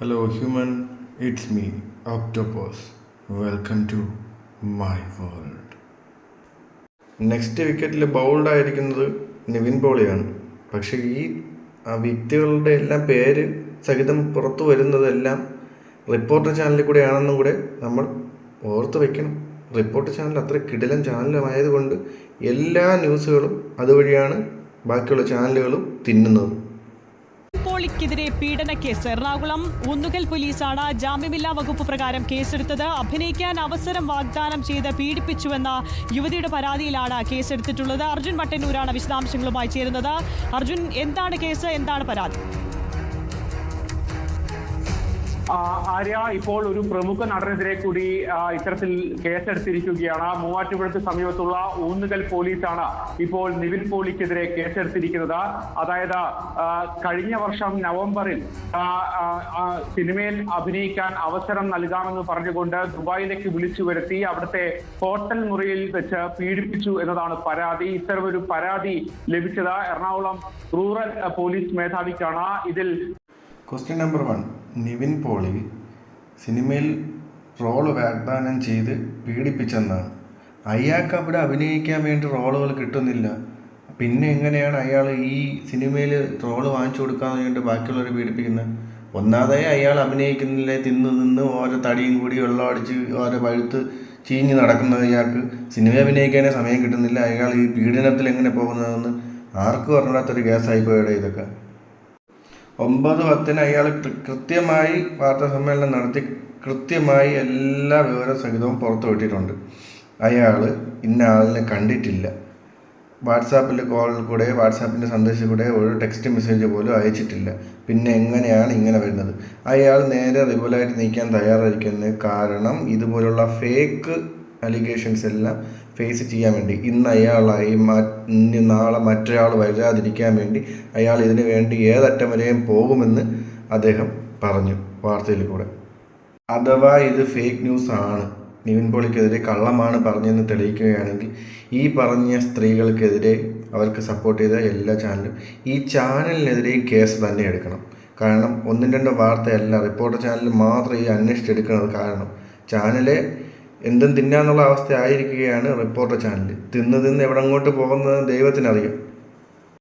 Hello, human It's me, Octopus. Welcome to my world. Next വിക്കറ്റിൽ bowled ആയിരിക്കുന്നത് നിവിൻ പോളിയാണ് പക്ഷേ ഈ വ്യക്തികളുടെ എല്ലാം പേര് സഹിതം പുറത്തു വരുന്നതെല്ലാം റിപ്പോർട്ടർ ചാനലിൽ കൂടെയാണെന്നും കൂടെ നമ്മൾ ഓർത്ത് വെക്കണം റിപ്പോർട്ടർ ചാനൽ അത്ര കിടിലൻ ചാനലുമായതുകൊണ്ട് എല്ലാ ന്യൂസുകളും അതുവഴിയാണ് ബാക്കിയുള്ള ചാനലുകളും തിന്നുന്നത് പോളിക്കെതിരെ പീഡന കേസ്. എറണാകുളം ഒന്നുകൽ പോലീസാണ് ജാമ്യമില്ലാ വകുപ്പ് പ്രകാരം കേസെടുത്തത്. അഭിനയിക്കാൻ അവസരം വാഗ്ദാനം ചെയ്ത് പീഡിപ്പിച്ചുവെന്ന യുവതിയുടെ പരാതിയിലാണ് കേസെടുത്തിട്ടുള്ളത്. അർജുൻ മട്ടന്നൂരാണ് വിശദാംശങ്ങളുമായി ചേരുന്നത്. അർജുൻ എന്താണ് കേസ്? എന്താണ് പരാതി? ആര്യ ഇപ്പോൾ ഒരു പ്രമുഖ നടനെതിരെ കൂടി ഇത്തരത്തിൽ കേസെടുത്തിരിക്കുകയാണ്. മൂവാറ്റുപുഴത്ത് സമീപത്തുള്ള ഊന്നുകൽ പോലീസാണ് ഇപ്പോൾ നിവിൻ പോളിക്കെതിരെ കേസെടുത്തിരിക്കുന്നത്. അതായത് കഴിഞ്ഞ വർഷം നവംബറിൽ സിനിമയിൽ അഭിനയിക്കാൻ അവസരം നൽകാമെന്ന് പറഞ്ഞുകൊണ്ട് ദുബായിലേക്ക് വിളിച്ചു വരുത്തി അവിടുത്തെ ഹോട്ടൽ മുറിയിൽ വെച്ച് പീഡിപ്പിച്ചു എന്നതാണ് പരാതി. ഇത്തരമൊരു പരാതി ലഭിച്ചത് എറണാകുളം റൂറൽ പോലീസ് മേധാവിക്കാണ്. ഇതിൽ question number one Nivin Pauly സിനിമയിൽ റോൾ വാഗ്ദാനം ചെയ്ത് പീഡിപ്പിച്ചെന്നാണ്. അയാൾക്ക് അവിടെ അഭിനയിക്കാൻ വേണ്ടി റോളുകൾ കിട്ടുന്നില്ല. പിന്നെ എങ്ങനെയാണ് അയാൾ ഈ സിനിമയിൽ റോൾ വാങ്ങിച്ചു കൊടുക്കാൻ വേണ്ടി ബാക്കിയുള്ളവരെ പീഡിപ്പിക്കുന്നത് ഒന്നാമതായി അയാൾ അഭിനയിക്കുന്നില്ല? തിന്ന് നിന്ന് ഓരോ തടിയും കൂടി വെള്ളം അടിച്ച് ഓരോ പഴുത്ത് ചീഞ്ഞ് നടക്കുന്നത് അയാൾക്ക് സിനിമ അഭിനയിക്കാനേ സമയം കിട്ടുന്നില്ല. അയാൾ ഈ പീഡനത്തിൽ എങ്ങനെ പോകുന്നതെന്ന് ആർക്കും അറിഞ്ഞാത്തൊരു കേസായി പോയടെ ഇതൊക്കെ. ഒമ്പത് പത്തിന് അയാൾ കൃത്യമായി വാർത്താ സമ്മേളനം നടത്തി കൃത്യമായി എല്ലാ വിവര സഹിതവും പുറത്തു വിട്ടിട്ടുണ്ട്. അയാൾ ഇന്ന ആളിനെ കണ്ടിട്ടില്ല. വാട്സാപ്പിൽ കോളിൽ കൂടെ വാട്സാപ്പിന്റെ സന്ദേശത്തിൽ കൂടെ ഒരു ടെക്സ്റ്റ് മെസ്സേജ് പോലും അയച്ചിട്ടില്ല. പിന്നെ എങ്ങനെയാണ് ഇങ്ങനെ വരുന്നത്? അയാൾ നേരെ റിവലായിട്ട് നീക്കാൻ തയ്യാറായിരിക്കുന്നത് കാരണം ഇതുപോലുള്ള ഫേക്ക് അലിഗേഷൻസ് എല്ലാം ഫേസ് ചെയ്യാൻ വേണ്ടി. ഇന്ന് അയാളായി ഇനി നാളെ മറ്റൊരാൾ വരാതിരിക്കാൻ വേണ്ടി അയാൾ ഇതിനു വേണ്ടി ഏതറ്റം വരെയും പോകുമെന്ന് അദ്ദേഹം പറഞ്ഞു വാർത്തയിൽ കൂടെ. അഥവാ ഇത് ഫേക്ക് ന്യൂസ് ആണ് നിവിൻ പോളിക്കെതിരെ കള്ളമാണ് പറഞ്ഞെന്ന് തെളിയിക്കുകയാണെങ്കിൽ ഈ പറഞ്ഞ സ്ത്രീകൾക്കെതിരെ അവർക്ക് സപ്പോർട്ട് ചെയ്ത എല്ലാ ചാനലും ഈ ചാനലിനെതിരെയും കേസ് തന്നെ എടുക്കണം. കാരണം ഒന്നും രണ്ടും വാർത്തയല്ല റിപ്പോർട്ടർ ചാനൽ മാത്രം ഈ അന്വേഷിച്ചെടുക്കുന്നത് കാരണം ചാനലെ എന്തും തിന്നാന്നുള്ള അവസ്ഥ ആയിരിക്കുകയാണ് റിപ്പോർട്ടർ ചാനൽ തിന്ന് തിന്ന് എവിടെ അങ്ങോട്ട് പോകുന്നത് ദൈവത്തിനറിയാം.